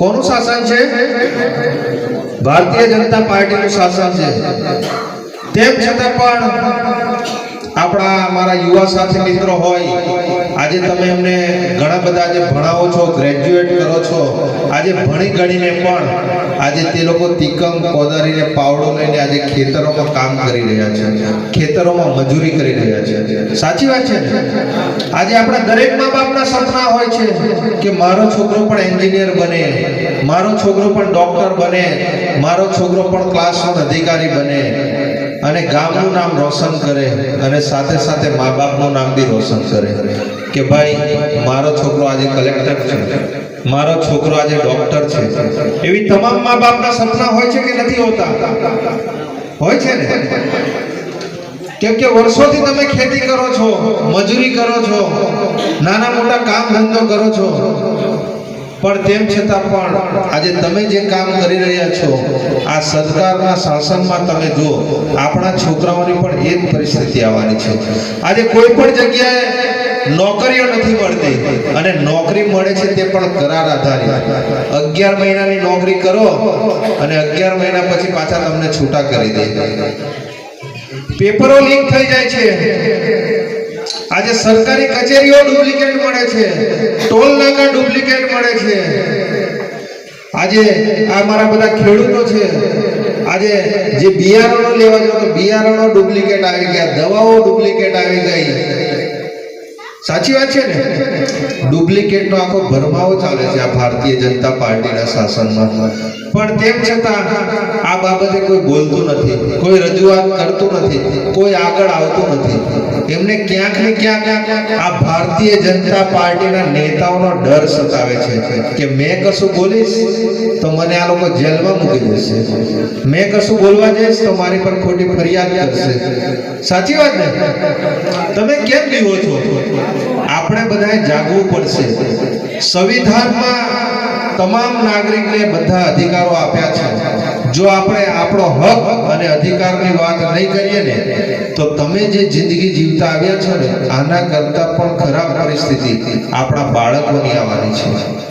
કોનું શાસન છે? ભારતીય જનતા પાર્ટીનું શાસન છે. તેમ છતાં પણ આપણા મારા યુવા સાથી મિત્રો હોય, આજે તમે એમને ઘણા બધા આજે ભણાવો છો ગ્રેજ્યુએટ કરો છો. આજે ભણી ગણીને પણ આજે તે લોકો તિકમ કોદારીને પાવડો લઈને આજે ખેતરોમાં કામ કરી રહ્યા છે, ખેતરોમાં મજૂરી કરી રહ્યા છે. સાચી વાત છે આજે આપણા દરેક મા બાપના સપના હોય છે કે મારો છોકરો પણ એન્જિનિયર બને, મારો છોકરો પણ ડોક્ટર બને, મારો છોકરો પણ ક્લાસનો અધિકારી બને. અને ગામનું નામ રોશન કરે અને સાથે સાથે મા બાપનું નામ બી રોશન કરે કે ભાઈ, મારો છોકરો આજે કલેક્ટર છે. મારો છોકરો આજે ડોક્ટર છે. એવી તમામ મા બાપના સપના હોય છે કે નથી હોતા? હોય છે ને? કેમ કે વર્ષોથી તમે ખેતી કરો છો, મજૂરી કરો છો, નાના મોટા કામ ધંધો કરો છો પણ તેમ છતાં પણ આજે તમે જે કામ કરી રહ્યા છો, આ સરકારના શાસનમાં તમે જુઓ, આપણા છોકરાઓની પણ એ પરિસ્થિતિ આવવાની છે. આજે કોઈ પણ જગ્યાએ નોકરીઓ નથી મળતી અને નોકરી મળે છે તે પણ કરાર આધારિત. અગિયાર મહિનાની નોકરી કરો અને અગિયાર મહિના પછી પાછા તમને છૂટા કરી દે. પેપરો લીક થઈ જાય છે. આજે સરકારી કચેરીઓ ડુપ્લિકેટ મળે છે. ટોલ નાકા ડુપ્લિકેટ આજે આ મારા બધા ખેડૂતો છે. આજે જે બિયારણો લેવા જાવ તો બિયારણો ડુપ્લિકેટ આવી ગયા, દવાઓ ડુપ્લિકેટ આવી ગઈ. સાચી વાત છે ને? ડુપ્લિકેટનો આખો ભરમાવો ચાલે છે આ ભારતીય જનતા પાર્ટીના શાસનમાં. પણ તેમ છતાં આ બાબતે કોઈ બોલતું નથી, કોઈ રજૂઆત કરતું નથી, કોઈ આગળ આવતું નથી. એમને ક્યાંક ને ક્યાંક આ ભારતીય જનતા પાર્ટીના નેતાઓનો ડર સતાવે છે કે મેં કશું બોલીશ તો મને આ લોકો જેલમાં મૂકી દેશે. મેં કશું બોલવા જઈશ તો મારી પર ખોટી ફરિયાદ કરશે. સાચી વાત ને? તમે કેમ જીવો છો? આપણે બધાએ જાગવું પડશે. સંવિધાનમાં તમામ નાગરિકને બધા અધિકારો આપ્યા છે. જો આપણે આપણો હક અને અધિકારની વાત નહીં કરીએ ને, તો તમે જે જિંદગી જીવતા આવ્યા છો ને, આના કરતાં પણ ખરાબ પરિસ્થિતિ આપણા બાળકોની આવવાની છે.